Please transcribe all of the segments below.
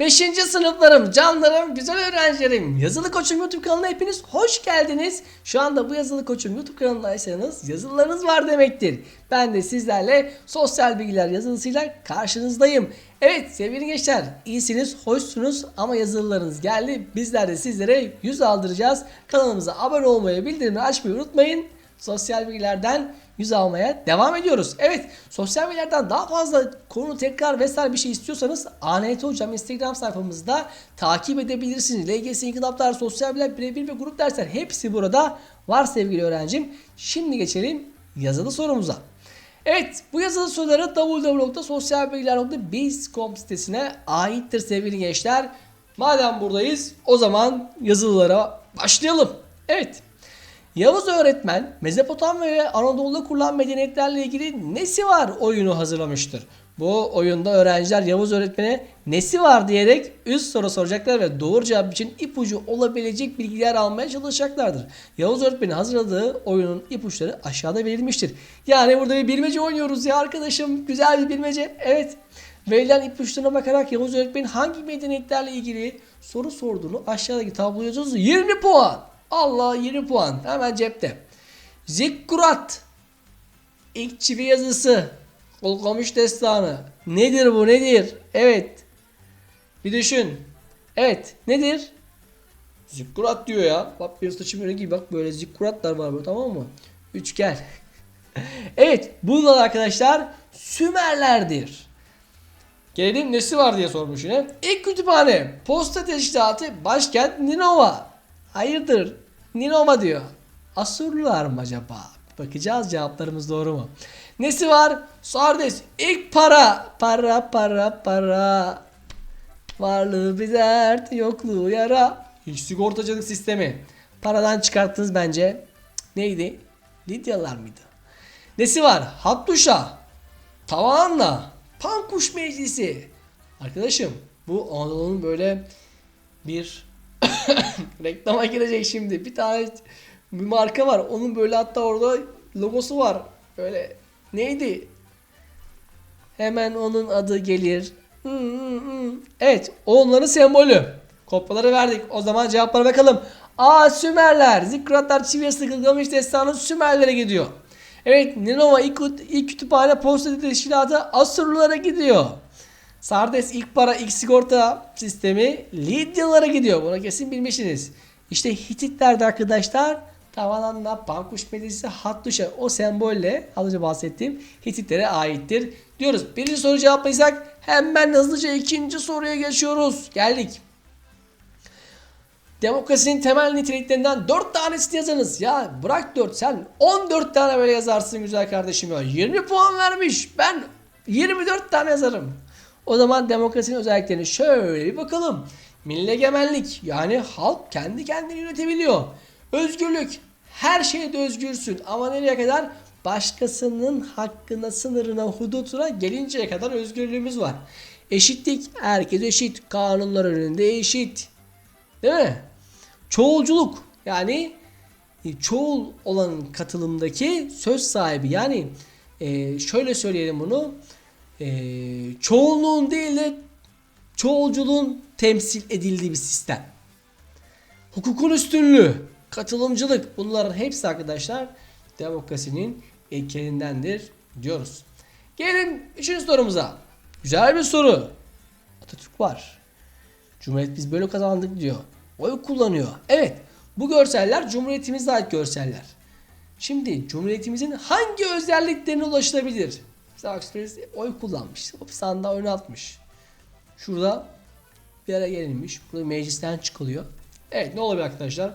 5. sınıflarım, canlarım, güzel öğrencilerim. Yazılı Koçum YouTube kanalına hepiniz hoş geldiniz. Şu anda bu Yazılı Koçum YouTube kanalındaysanız yazılarınız var demektir. Ben de sizlerle sosyal bilgiler yazılısıyla karşınızdayım. Evet sevgili gençler, iyisiniz, hoşsunuz ama yazılılarınız geldi. Bizler de sizlere yüz aldıracağız. Kanalımıza abone olmayı, bildirimleri açmayı unutmayın. Sosyal bilgilerden yüz almaya devam ediyoruz. Evet sosyal bilgilerden daha fazla konu tekrar vesaire bir şey istiyorsanız ANT Hocam Instagram sayfamızda takip edebilirsiniz. LGS İnkılaplar, sosyal bilgiler, birebir ve grup dersler hepsi burada var sevgili öğrencim. Şimdi geçelim yazılı sorumuza. Evet bu yazılı soruları www.sosyalbilgiler.biz.com sitesine aittir sevgili gençler. Madem buradayız o zaman yazılılara başlayalım. Evet. Yavuz öğretmen Mezopotamya ve Anadolu'da kurulan medeniyetlerle ilgili nesi var oyunu hazırlamıştır. Bu oyunda öğrenciler Yavuz öğretmene nesi var diyerek üst soru soracaklar ve doğru cevap için ipucu olabilecek bilgiler almaya çalışacaklardır. Yavuz öğretmenin hazırladığı oyunun ipuçları aşağıda verilmiştir. Yani burada bir bilmece oynuyoruz ya arkadaşım. Güzel bir bilmece. Evet. Verilen ipuçlarına bakarak Yavuz öğretmenin hangi medeniyetlerle ilgili soru sorduğunu aşağıdaki tabloya yazıyoruz. 20 puan. Allah 20 puan. Hemen cepte. Zikkurat. İlk çivi yazısı. Kolkamış destanı. Nedir bu nedir? Evet. Bir düşün. Evet. Nedir? Zikkurat diyor ya. Bak bir saçım öyle gibi bak böyle zikkuratlar var böyle tamam mı? Üçgen. evet. Bunlar arkadaşlar Sümerlerdir. Gelelim nesi var diye sormuş yine. İlk kütüphane. Posta teşkilatı başkent Ninova. Hayırdır? Ninova diyor. Asurlular mı acaba? Bakacağız cevaplarımız doğru mu? Nesi var? Sardes. İlk para. Para para para. Varlığı bir dert, yokluğu yara. Hiç sigortacılık sistemi. Paradan çıkarttınız bence. Neydi? Lidyalar mıydı? Nesi var? Hattuşa. Tavanla. Pankuş meclisi. Arkadaşım bu Anadolu'nun böyle bir reklama girecek şimdi. Bir tane bir marka var. Onun böyle hatta orada logosu var. Böyle neydi? Hemen onun adı gelir. Evet, onların sembolü. Kopyaları verdik. O zaman cevaplara bakalım. A. Sümerler. Zikkuratlar, Çiviyası, Gılgamış Destanı Sümerlere gidiyor. Evet, Ninova ilk, ilk kütüphane posta teşkilatı Asurlulara gidiyor. Sardes ilk para ilk sigorta sistemi Lidyalara gidiyor. Bunu kesin bilmişsiniz. İşte Hititlerde arkadaşlar Tavalanla Pankuş Medisi Hattuşa o sembolle az önce bahsettiğim Hititlere aittir diyoruz. Birinci soru cevaplayacak hemen hızlıca ikinci soruya geçiyoruz. Geldik. Demokrasinin temel niteliklerinden 4 tanesini yazınız. Ya bırak 4 sen 14 tane böyle yazarsın güzel kardeşim ya. 20 puan vermiş. Ben 24 tane yazarım. O zaman demokrasinin özelliklerini şöyle bir bakalım. Milli egemenlik yani halk kendi kendini yönetebiliyor. Özgürlük her şeyde özgürsün ama nereye kadar? Başkasının hakkına, sınırına, hudutuna gelinceye kadar özgürlüğümüz var. Eşitlik herkes eşit. Kanunlar önünde eşit. Değil mi? Çoğulculuk yani e, çoğul olan katılımdaki söz sahibi yani e, şöyle söyleyelim bunu e, çoğunluğun değil de çoğulculuğun temsil edildiği bir sistem. Hukukun üstünlüğü, katılımcılık bunların hepsi arkadaşlar demokrasinin ilkelerindendir diyoruz. Gelelim üçüncü sorumuza. Güzel bir soru. Atatürk var. Cumhuriyet biz böyle kazandık diyor. Oy kullanıyor. Evet bu görseller Cumhuriyetimize ait görseller. Şimdi Cumhuriyetimizin hangi özelliklerine ulaşılabilir? Akspress oy kullanmış. Sandığa oyunu atmış. Şurada bir ara gelinmiş. Burada meclisten çıkılıyor. Evet ne olabilir arkadaşlar?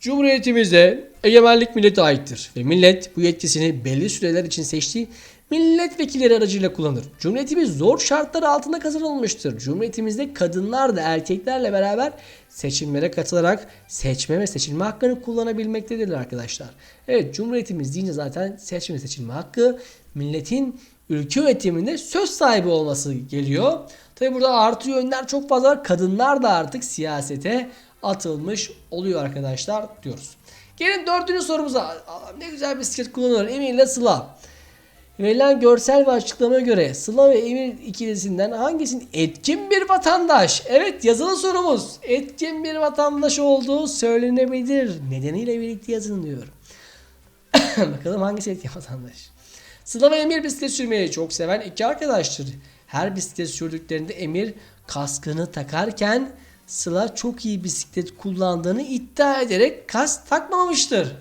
Cumhuriyetimizde egemenlik millete aittir ve millet bu yetkisini belli süreler için seçtiği milletvekilleri aracıyla kullanır. Cumhuriyetimiz zor şartlar altında kazanılmıştır. Cumhuriyetimizde kadınlar da erkeklerle beraber seçimlere katılarak seçme ve seçilme hakkını kullanabilmektedirler arkadaşlar. Evet Cumhuriyetimiz deyince zaten seçme ve seçilme hakkı milletin ülke yönetiminde söz sahibi olması geliyor. Tabi burada artı yönler çok fazla var. Kadınlar da artık siyasete atılmış oluyor arkadaşlar diyoruz. Gelin dördüncü sorumuza. Ne güzel bisiklet kullanıyor. Emin ile Sıla. Verilen görsel ve açıklamaya göre Sıla ve Emir ikilisinden hangisinin etkin bir vatandaş? Evet yazılı sorumuz. Etkin bir vatandaş olduğu söylenebilir. Nedeniyle birlikte yazın diyor. Bakalım hangisi etkin vatandaş? Sıla ve Emir bisiklet sürmeyi çok seven iki arkadaştır. Her bisiklet sürdüklerinde Emir kaskını takarken Sıla çok iyi bisiklet kullandığını iddia ederek kask takmamıştır.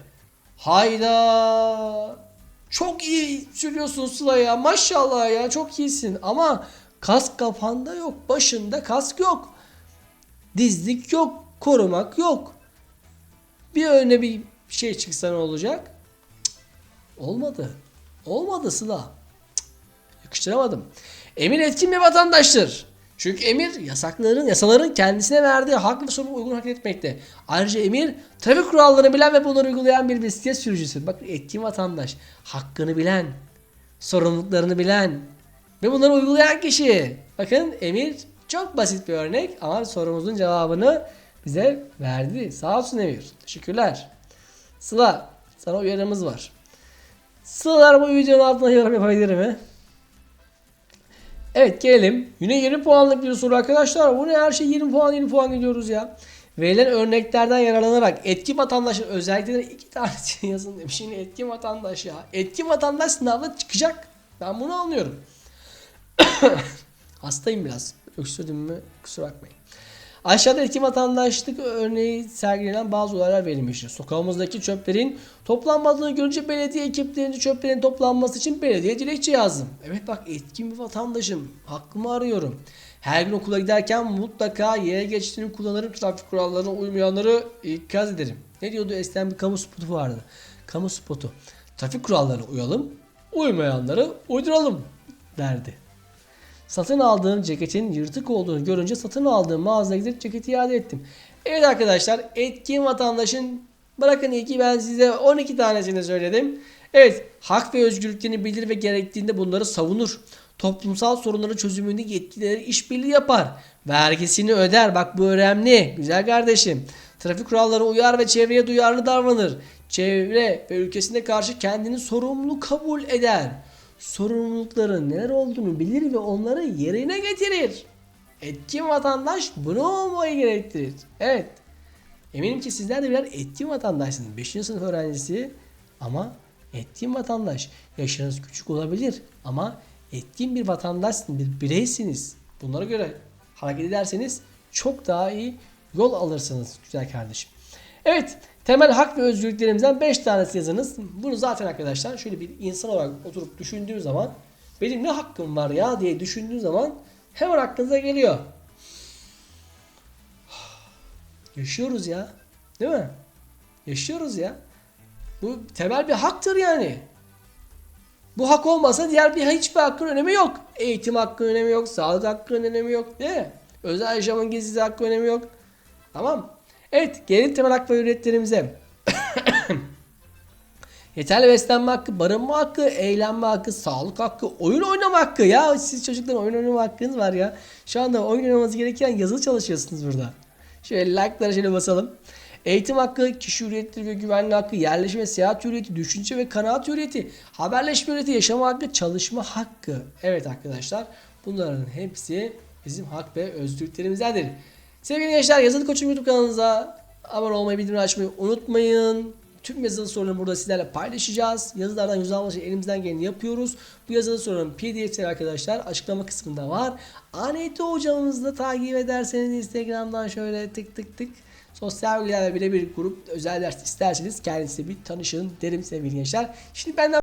Hayda. Çok iyi sürüyorsun Sıla ya. Maşallah ya çok iyisin. Ama kask kafanda yok. Başında kask yok. Dizlik yok. Korumak yok. Bir öne bir şey çıksa ne olacak? Cık, Olmadı. Olmadı Sıla. Yakıştıramadım. Emir etkin bir vatandaştır. Çünkü Emir yasakların, yasaların kendisine verdiği hak ve sorumluluğu uygun hareket etmekte. Ayrıca Emir trafik kurallarını bilen ve bunları uygulayan bir bisiklet sürücüsü. Bak etkin vatandaş. Hakkını bilen, sorumluluklarını bilen ve bunları uygulayan kişi. Bakın Emir çok basit bir örnek ama sorumuzun cevabını bize verdi. Sağ olsun Emir. Teşekkürler. Sıla sana uyarımız var. Sıralar bu videonun altına yorum yapabilir mi? Evet gelelim. Yine 20 puanlık bir soru arkadaşlar. Bu ne her şey 20 puan 20 puan gidiyoruz ya. Verilen örneklerden yararlanarak etki vatandaşın özellikleri iki tanesini yazın demiş. Yine etki vatandaş ya. Etki vatandaş sınavda çıkacak. Ben bunu anlıyorum. Hastayım biraz. Öksürdüm mü kusura bakmayın. Aşağıda etki vatandaşlık örneği sergilenen bazı olaylar verilmiştir. Sokağımızdaki çöplerin toplanmadığını görünce belediye ekiplerince çöplerin toplanması için belediye dilekçe yazdım. Evet bak etkin bir vatandaşım. Hakkımı arıyorum. Her gün okula giderken mutlaka yaya geçtiğini kullanırım. Trafik kurallarına uymayanları ikaz ederim. Ne diyordu? Eskiden bir kamu spotu vardı. Kamu spotu. Trafik kurallarına uyalım. Uymayanları uyduralım derdi. Satın aldığım ceketin yırtık olduğunu görünce satın aldığım mağazaya gidip ceketi iade ettim. Evet arkadaşlar etkin vatandaşın bırakın iki ben size 12 tanesini söyledim. Evet hak ve özgürlüklerini bilir ve gerektiğinde bunları savunur. Toplumsal sorunların çözümünde yetkileri işbirliği yapar. Vergisini öder. Bak bu önemli. Güzel kardeşim. Trafik kurallarına uyar ve çevreye duyarlı davranır. Çevre ve ülkesine karşı kendini sorumlu kabul eder sorumlulukların neler olduğunu bilir ve onları yerine getirir. Etkin vatandaş bunu olmayı gerektirir. Evet. Eminim ki sizler de birer etkin vatandaşsınız. 5. sınıf öğrencisi ama etkin vatandaş. Yaşınız küçük olabilir ama etkin bir vatandaşsınız, bir bireysiniz. Bunlara göre hareket ederseniz çok daha iyi yol alırsınız güzel kardeşim. Evet temel hak ve özgürlüklerimizden 5 tanesi yazınız. Bunu zaten arkadaşlar şöyle bir insan olarak oturup düşündüğüm zaman benim ne hakkım var ya diye düşündüğüm zaman hemen aklınıza geliyor. Yaşıyoruz ya. Değil mi? Yaşıyoruz ya. Bu temel bir haktır yani. Bu hak olmasa diğer bir hiçbir hakkın önemi yok. Eğitim hakkının önemi yok, sağlık hakkının önemi yok değil mi? Özel yaşamın gizli hakkı önemi yok. Tamam. Evet gelelim temel hak ve hürriyetlerimize. Yeterli beslenme hakkı, barınma hakkı, eğlenme hakkı, sağlık hakkı, oyun oynama hakkı. Ya siz çocukların oyun oynama hakkınız var ya. Şu anda oyun oynamanız gereken yazılı çalışıyorsunuz burada. Şöyle like'lara şöyle basalım. Eğitim hakkı, kişi hürriyetleri ve güvenli hakkı, yerleşim ve seyahat hürriyeti, düşünce ve kanaat hürriyeti, haberleşme hürriyeti, yaşama hakkı, çalışma hakkı. Evet arkadaşlar bunların hepsi bizim hak ve özgürlüklerimizdendir. Sevgili gençler yazılı koçum YouTube kanalınıza abone olmayı, bildirim açmayı unutmayın. Tüm yazılı soruları burada sizlerle paylaşacağız. Yazılardan yüz almak için elimizden geleni yapıyoruz. Bu yazılı soruların pdf'leri arkadaşlar açıklama kısmında var. ANT hocamızı da takip ederseniz Instagram'dan şöyle tık tık tık sosyal bilgilerle birebir grup özel ders isterseniz kendisiyle bir tanışın derim sevgili gençler. Şimdi benden